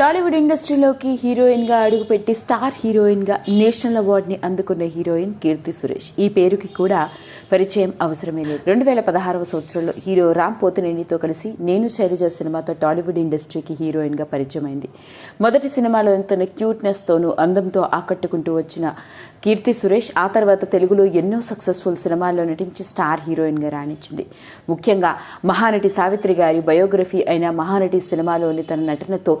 టాలీవుడ్ ఇండస్ట్రీలోకి హీరోయిన్గా అడుగుపెట్టి స్టార్ హీరోయిన్గా నేషనల్ అవార్డుని అందుకున్న హీరోయిన్ కీర్తి సురేష్. ఈ పేరుకి కూడా పరిచయం అవసరమే లేదు. రెండు వేల పదహారవ సంవత్సరంలో హీరో రామ్ పోతినేనితో కలిసి నేను శైలజ సినిమాతో టాలీవుడ్ ఇండస్ట్రీకి హీరోయిన్గా పరిచయమైంది. మొదటి సినిమాలో తన క్యూట్నెస్తోనూ అందంతో ఆకట్టుకుంటూ వచ్చిన కీర్తి సురేష్ ఆ తర్వాత తెలుగులో ఎన్నో సక్సెస్ఫుల్ సినిమాల్లో నటించి స్టార్ హీరోయిన్గా రాణించింది. ముఖ్యంగా మహానటి సావిత్రి గారి బయోగ్రఫీ అయిన మహానటి సినిమాలోని తన నటనతో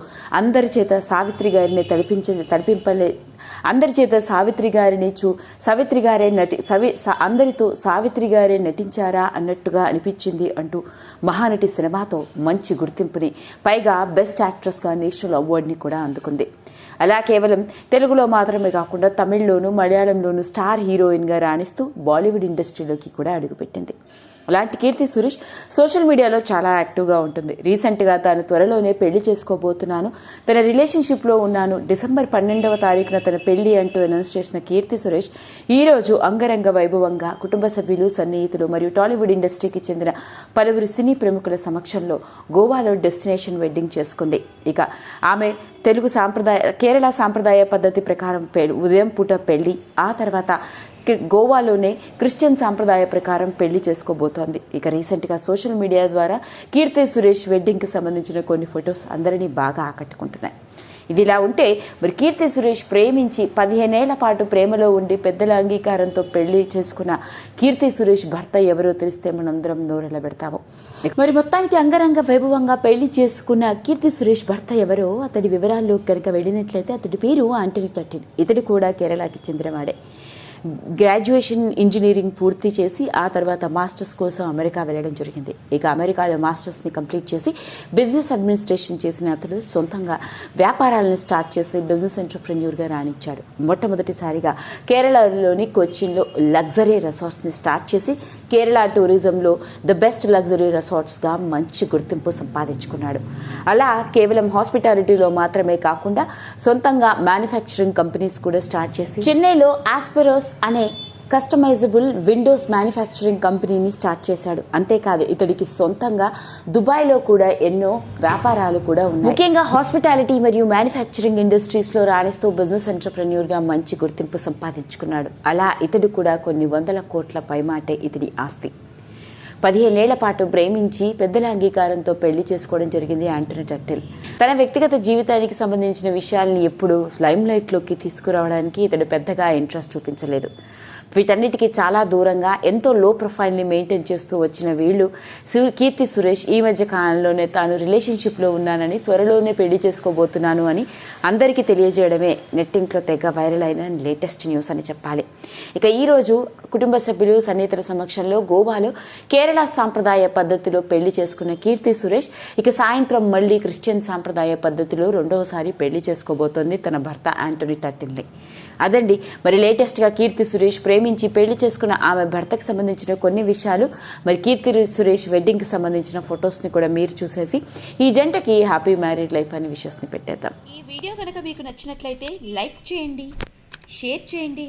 అందరి చేత సావిత్రి గారిని తలపించ తలపింపలే అందరి చేత సావిత్రి గారిని చూ సావిత్రి గారే నటి సవి అందరితో సావిత్రి గారే నటించారా అన్నట్టుగా అనిపించింది అంటూ మహానటి సినిమాతో మంచి గుర్తింపుని పైగా బెస్ట్ యాక్ట్రెస్గా నేషనల్ అవార్డుని కూడా అందుకుంది. అలా కేవలం తెలుగులో మాత్రమే కాకుండా తమిళ్ళోను మలయాళంలోను స్టార్ హీరోయిన్గా రాణిస్తూ బాలీవుడ్ ఇండస్ట్రీలోకి కూడా అడుగుపెట్టింది. అలాంటి కీర్తి సురేష్ సోషల్ మీడియాలో చాలా యాక్టివ్గా ఉంటుంది. రీసెంట్గా తాను త్వరలోనే పెళ్ళి చేసుకోబోతున్నాను. తన రిలేషన్షిప్లో ఉన్నాను. డిసెంబర్ పన్నెండవ తారీఖున తన పెళ్ళి అంటూ అనౌన్స్ చేసిన కీర్తి సురేష్ ఈ రోజు అంగరంగ వైభవంగా కుటుంబ సభ్యులు సన్నిహితులు మరియు టాలీవుడ్ ఇండస్ట్రీకి చెందిన పలువురు సినీ ప్రముఖుల సమక్షంలో గోవాలో డెస్టినేషన్ వెడ్డింగ్ చేసుకుంది. ఇక ఆమె తెలుగు సాంప్రదాయ కేరళ సాంప్రదాయ పద్ధతి ప్రకారం పె- ఉదయం పూట పెళ్ళి ఆ తర్వాత గోవాలోనే క్రిస్టియన్ సాంప్రదాయ ప్రకారం పెళ్ళి చేసుకోబోతోంది. ఇక రీసెంట్గా సోషల్ మీడియా ద్వారా కీర్తి సురేష్ వెడ్డింగ్కి సంబంధించిన కొన్ని ఫొటోస్ అందరినీ బాగా ఆకట్టుకుంటున్నాయి. ఇది ఇలా ఉంటే మరి కీర్తి సురేష్ ప్రేమించి పదిహేనేళ్ళ పాటు ప్రేమలో ఉండి పెద్దల అంగీకారంతో పెళ్ళి చేసుకున్న కీర్తి సురేష్ భర్త ఎవరో తెలిస్తే మనందరం నోరెల పెడతాము. మరి మొత్తానికి అంగరంగ వైభవంగా పెళ్ళి చేసుకున్న కీర్తి సురేష్ భర్త ఎవరో అతడి వివరాల్లో కనుక వెళ్ళినట్లయితే అతడి పేరు ఆంటనీ తట్టిన్. ఇతడు కూడా కేరళకి చెందినవాడే. గ్రాడ్యుయేషన్ ఇంజనీరింగ్ పూర్తి చేసి ఆ తర్వాత మాస్టర్స్ కోసం అమెరికా వెళ్ళడం జరిగింది. ఇక అమెరికాలో మాస్టర్స్ని కంప్లీట్ చేసి బిజినెస్ అడ్మినిస్ట్రేషన్ చేసిన అతడు సొంతంగా వ్యాపారాలను స్టార్ట్ చేసి బిజినెస్ ఎంటర్ప్రెన్యూర్గా రాణించాడు. మొట్టమొదటిసారిగా కేరళలోని కొచ్చిన్లో లగ్జరీ రిసార్ట్స్ని స్టార్ట్ చేసి కేరళ టూరిజంలో ద బెస్ట్ లగ్జరీ రిసార్ట్స్గా మంచి గుర్తింపు సంపాదించుకున్నాడు. అలా కేవలం హాస్పిటాలిటీలో మాత్రమే కాకుండా సొంతంగా మ్యానుఫ్యాక్చరింగ్ కంపెనీస్ కూడా స్టార్ట్ చేసి చెన్నైలో ఆస్పెరోస్ అనే కస్టమైజబుల్ విండోస్ మ్యానుఫ్యాక్చరింగ్ కంపెనీని స్టార్ట్ చేశాడు. అంతేకాదు ఇతడికి సొంతంగా దుబాయ్లో కూడా ఎన్నో వ్యాపారాలు కూడా ఉన్నాయి. ముఖ్యంగా హాస్పిటాలిటీ మరియు మ్యానుఫ్యాక్చరింగ్ ఇండస్ట్రీస్లో రాణిస్తూ బిజినెస్ ఎంటర్ప్రెన్యూర్గా మంచి గుర్తింపు సంపాదించుకున్నాడు. అలా ఇతడు కూడా కొన్ని వందల కోట్ల పైమాటే ఇతడి ఆస్తి. పదిహేనేళ్ళ పాటు ప్రేమించి పెద్దల అంగీకారంతో పెళ్ళి చేసుకోవడం జరిగింది యాంటనీ టట్టిల్ తన వ్యక్తిగత జీవితానికి సంబంధించిన విషయాల్ని ఎప్పుడు లైమ్ లైట్లోకి తీసుకురావడానికి ఇతడు పెద్దగా ఇంట్రెస్ట్ చూపించలేదు. వీటన్నిటికీ చాలా దూరంగా ఎంతో లో ప్రొఫైల్ని మెయింటైన్ చేస్తూ వచ్చిన వీళ్ళు సు- కీర్తి సురేష్ ఈ మధ్య కాలంలోనే తాను రిలేషన్షిప్లో ఉన్నానని త్వరలోనే పెళ్ళి చేసుకోబోతున్నాను అని అందరికీ తెలియజేయడమే నెట్టింట్లో తెగ వైరల్ అయిన లేటెస్ట్ న్యూస్ అని చెప్పాలి. ఇక ఈరోజు కుటుంబ సభ్యులు సన్నిహితుల సమక్షంలో గోవాలో కేరళ సాంప్రదాయ పద్ధతిలో పెళ్ళి చేసుకున్న కీర్తి సురేష్ ఇక సాయంత్రం మళ్ళీ క్రిస్టియన్ సాంప్రదాయ పద్ధతిలో రెండవసారి పెళ్ళి చేసుకోబోతోంది తన భర్త యాంటనీ టర్టిల్ని అదండి మరి లేటెస్ట్గా కీర్తి సురేష్ ప్రేమించి పెళ్ళి చేసుకున్న ఆమె భర్తకు సంబంధించిన కొన్ని విషయాలు. మరి కీర్తి సురేష్ వెడ్డింగ్కి సంబంధించిన ఫొటోస్ని కూడా మీరు చూసేసి ఈ జంటకి హ్యాపీ మ్యారీడ్ లైఫ్ అని విషయస్ని పెట్టేద్దాం. ఈ వీడియో కనుక మీకు నచ్చినట్లయితే లైక్ చేయండి షేర్ చేయండి.